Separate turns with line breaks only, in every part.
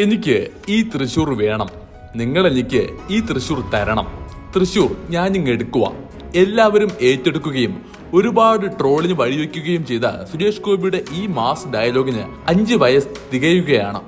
എനിക്ക് ഈ തൃശൂർ വേണം. നിങ്ങൾ എനിക്ക് ഈ തൃശൂർ തരണം. ഞാൻ ഇങ്ങ് എടുക്കുക എല്ലാവരും ഏറ്റെടുക്കുകയും ഒരുപാട് ട്രോളിന് വഴിവെക്കുകയും ചെയ്ത സുരേഷ് ഗോപിയുടെ ഈ മാസ് ഡയലോഗിന് അഞ്ച് വയസ്സ് തികയുകയാണ്.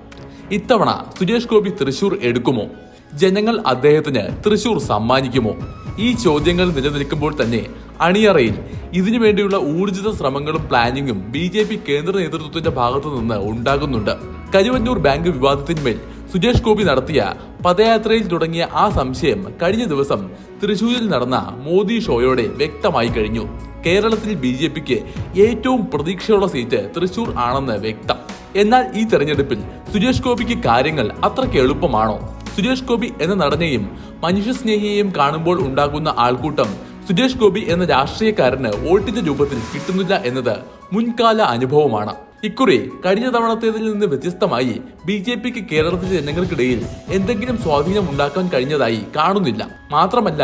ഇത്തവണ സുരേഷ് ഗോപി തൃശൂർ എടുക്കുമോ? ജനങ്ങൾ അദ്ദേഹത്തിന് തൃശൂർ സമ്മാനിക്കുമോ? ഈ ചോദ്യങ്ങൾ നിലനിൽക്കുമ്പോൾ തന്നെ അണിയറയിൽ ഇതിനു വേണ്ടിയുള്ള ഊർജിത ശ്രമങ്ങളും പ്ലാനിങ്ങും ബി കേന്ദ്ര നേതൃത്വത്തിന്റെ ഭാഗത്തു നിന്ന് ഉണ്ടാകുന്നുണ്ട്. കരുവന്നൂർ ബാങ്ക് വിവാദത്തിന്മേൽ സുരേഷ് ഗോപി നടത്തിയ പദയാത്രയിൽ തുടങ്ങിയ ആ സംശയം കഴിഞ്ഞ ദിവസം തൃശൂരിൽ നടന്ന മോദി ഷോയോടെ വ്യക്തമായി കഴിഞ്ഞു. കേരളത്തിൽ ബി ജെ പിക്ക് ഏറ്റവും പ്രതീക്ഷയുള്ള സീറ്റ് തൃശൂർ ആണെന്ന് വ്യക്തം. എന്നാൽ ഈ തെരഞ്ഞെടുപ്പിൽ സുരേഷ് ഗോപിക്ക് കാര്യങ്ങൾ അത്രയ്ക്ക് എളുപ്പമാണോ? സുരേഷ് ഗോപി എന്ന നടനെയും മനുഷ്യസ്നേഹിയെയും കാണുമ്പോൾ ഉണ്ടാകുന്ന ആൾക്കൂട്ടം സുരേഷ് ഗോപി എന്ന രാഷ്ട്രീയക്കാരന് വോട്ടിന്റെ രൂപത്തിൽ കിട്ടുന്നില്ല എന്നത് മുൻകാല അനുഭവമാണ്. ഇക്കുറി കഴിഞ്ഞ തവണത്തേതിൽ നിന്ന് വ്യത്യസ്തമായി ബി ജെ പിക്ക് കേരളത്തിലെ ജനങ്ങൾക്കിടയിൽ എന്തെങ്കിലും സ്വാധീനം ഉണ്ടാക്കാൻ കഴിഞ്ഞതായി കാണുന്നില്ല. മാത്രമല്ല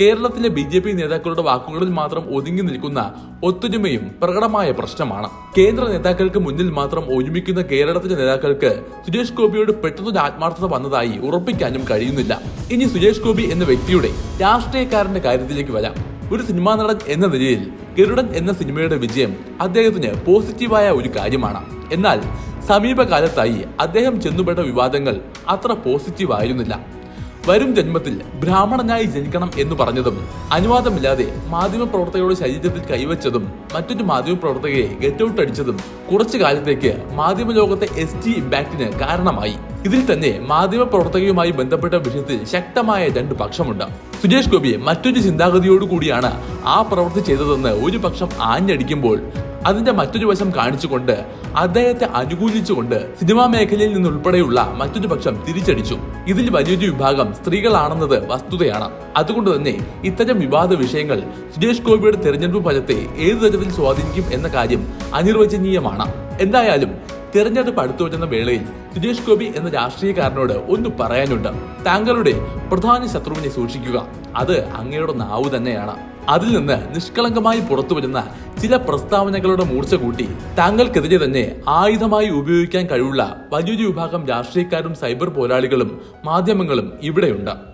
കേരളത്തിലെ ബി ജെ പി നേതാക്കളുടെ വാക്കുകളിൽ മാത്രം ഒതുങ്ങി നിൽക്കുന്ന ഒത്തൊരുമയും പ്രകടമായ പ്രശ്നമാണ്. കേന്ദ്ര നേതാക്കൾക്ക് മുന്നിൽ മാത്രം ഒരുമിക്കുന്ന കേരളത്തിലെ നേതാക്കൾക്ക് സുരേഷ് ഗോപിയോട് പെട്ടെന്നൊരു ആത്മാർത്ഥത വന്നതായി ഉറപ്പിക്കാനും കഴിയുന്നില്ല. ഇനി സുരേഷ് ഗോപി എന്ന വ്യക്തിയുടെ രാഷ്ട്രീയക്കാരന്റെ കാര്യത്തിലേക്ക് വരാം. ഒരു സിനിമാ നടൻ എന്ന നിലയിൽ ഗരുഡൻ എന്ന സിനിമയുടെ വിജയം അദ്ദേഹത്തിന് പോസിറ്റീവായ ഒരു കാര്യമാണ്. എന്നാൽ സമീപകാലത്തായി അദ്ദേഹം ചെന്നുപെട്ട വിവാദങ്ങൾ അത്ര പോസിറ്റീവ് ആയിരുന്നില്ല വരും ജന്മത്തിൽ ബ്രാഹ്മണനായി ജനിക്കണം എന്ന് പറഞ്ഞതും അനുവാദമില്ലാതെ മാധ്യമപ്രവർത്തകയുടെ ശരീരത്തിൽ കൈവച്ചതും മറ്റൊരു മാധ്യമപ്രവർത്തകയെ ഗെറ്റ് ഔട്ട് അടിച്ചതും കുറച്ചു കാലത്തേക്ക് മാധ്യമലോകത്തെ എസ് ടി ഇമ്പാക്റ്റിന് കാരണമായി. ഇതിൽ തന്നെ മാധ്യമപ്രവർത്തകയുമായി ബന്ധപ്പെട്ട വിഷയത്തിൽ ശക്തമായ രണ്ട് പക്ഷമുണ്ട്. സുരേഷ് ഗോപി മറ്റൊരു ചിന്താഗതിയോടു കൂടിയാണ് ആ പ്രവൃത്തി ചെയ്തതെന്ന് ഒരു പക്ഷം ആഞ്ഞടിക്കുമ്പോൾ അതിന്റെ മറ്റൊരു വശം കാണിച്ചുകൊണ്ട് അദ്ദേഹത്തെ അനുകൂലിച്ചുകൊണ്ട് സിനിമാ മേഖലയിൽ നിന്നുൾപ്പെടെയുള്ള മറ്റൊരു പക്ഷം തിരിച്ചടിച്ചു. ഇതിൽ വലിയൊരു വിഭാഗം സ്ത്രീകളാണെന്നത് വസ്തുതയാണ്. അതുകൊണ്ട് തന്നെ ഇത്തരം വിവാദ വിഷയങ്ങൾ സുരേഷ് ഗോപിയുടെ തെരഞ്ഞെടുപ്പ് ഫലത്തെ ഏതു തരത്തിൽ സ്വാധീനിക്കും എന്ന കാര്യം അനിർവചനീയമാണ്. എന്തായാലും തെരഞ്ഞെടുപ്പ് അടുത്തു വരുന്ന വേളയിൽ സുരേഷ് ഗോപി എന്ന രാഷ്ട്രീയക്കാരനോട് ഒന്ന് പറയാനുണ്ട്. താങ്കളുടെ പ്രധാന ശത്രുവിനെ സൂക്ഷിക്കുക. അത് അങ്ങയുടെ നാവ് തന്നെയാണ്. അതിൽ നിന്ന് നിഷ്കളങ്കമായി പുറത്തു വരുന്ന ചില പ്രസ്താവനകളുടെ മൂർച്ച കൂട്ടി താങ്കൾക്കെതിരെ തന്നെ ആയുധമായി ഉപയോഗിക്കാൻ കഴിവുള്ള വലിയൊരു വിഭാഗം രാഷ്ട്രീയക്കാരും സൈബർ പോരാളികളും മാധ്യമങ്ങളും ഇവിടെയുണ്ട്.